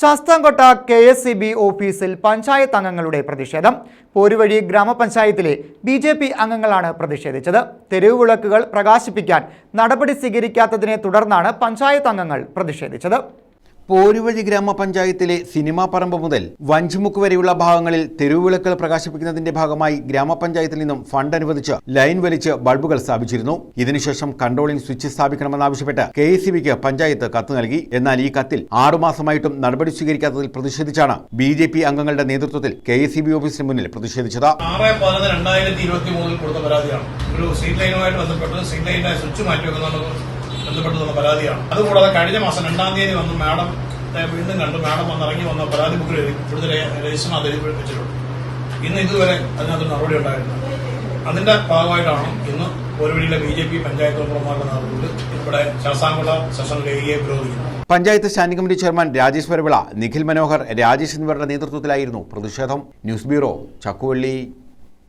Sasthamcotta K S C B ഓഫീസിൽ പഞ്ചായത്ത് അംഗങ്ങളുടെ പ്രതിഷേധം. പോരുവഴി ഗ്രാമപഞ്ചായത്തിലെ ബി ജെ പി അംഗങ്ങളാണ് പ്രതിഷേധിച്ചത്. തെരുവ് വിളക്കുകൾ പ്രകാശിപ്പിക്കാൻ നടപടി സ്വീകരിക്കാത്തതിനെ തുടർന്നാണ് പഞ്ചായത്ത് അംഗങ്ങൾ പ്രതിഷേധിച്ചത്. പോരുവഴി ഗ്രാമപഞ്ചായത്തിലെ സിനിമാ പറമ്പ് മുതൽ വഞ്ചിമുക്ക് വരെയുള്ള ഭാഗങ്ങളിൽ തെരുവുവിളക്കുകൾ പ്രകാശിപ്പിക്കുന്നതിന്റെ ഭാഗമായി ഗ്രാമപഞ്ചായത്തിൽ നിന്നും ഫണ്ട് അനുവദിച്ച് ലൈൻ വലിച്ച് ബൾബുകൾ സ്ഥാപിച്ചിരുന്നു. ഇതിനുശേഷം കൺട്രോളിംഗ് സ്വിച്ച് സ്ഥാപിക്കണമെന്നാവശ്യപ്പെട്ട് കെ പഞ്ചായത്ത് കത്ത് നൽകി. എന്നാൽ ഈ കത്തിൽ ആറുമാസമായിട്ടും നടപടി സ്വീകരിക്കാത്തതിൽ പ്രതിഷേധിച്ചാണ് ബി ജെ പി അംഗങ്ങളുടെ നേതൃത്വത്തിൽ കെ എസ് സി ബി ഓഫീസിന് മുന്നിൽ പ്രതിഷേധിച്ചത്. കൊടുത്ത പരാതിയാണ്. ഒരു സ്വിച്ച് പരാതിയാണ്. അതുകൂടാതെ കഴിഞ്ഞ മാസം രണ്ടാം തീയതി വന്ന് മാഡം വീണ്ടും കണ്ടു. മാഡം വന്ന് ഇറങ്ങി വന്ന പരാതി ബുക്കിൽ ഇവിടുത്തെ രജിസ്റ്റർ അത് എഴുതി വെച്ചിട്ടുണ്ട്. ഇന്ന് ഇതുവരെ അതിനകത്ത് നടപടി ഉണ്ടായിരുന്നു അതിന്റെ ഭാഗമായിട്ടാണ് ഇന്ന് ഒരുവഴിയിലെ ബി ജെ പി പഞ്ചായത്ത് മെമ്പർമാരുടെ നേതൃത്വത്തിൽ ഇവിടെ ശാസാംകുള സെഷൻ ലേഖയെ വിരോധിക്കുന്നത് panchayat standing committee chairman Rajesh Varavila Nikhil Manohar Rajesh എന്നിവരുടെ നേതൃത്വത്തിലായിരുന്നു പ്രതിഷേധം. News bureau Chakkuvally.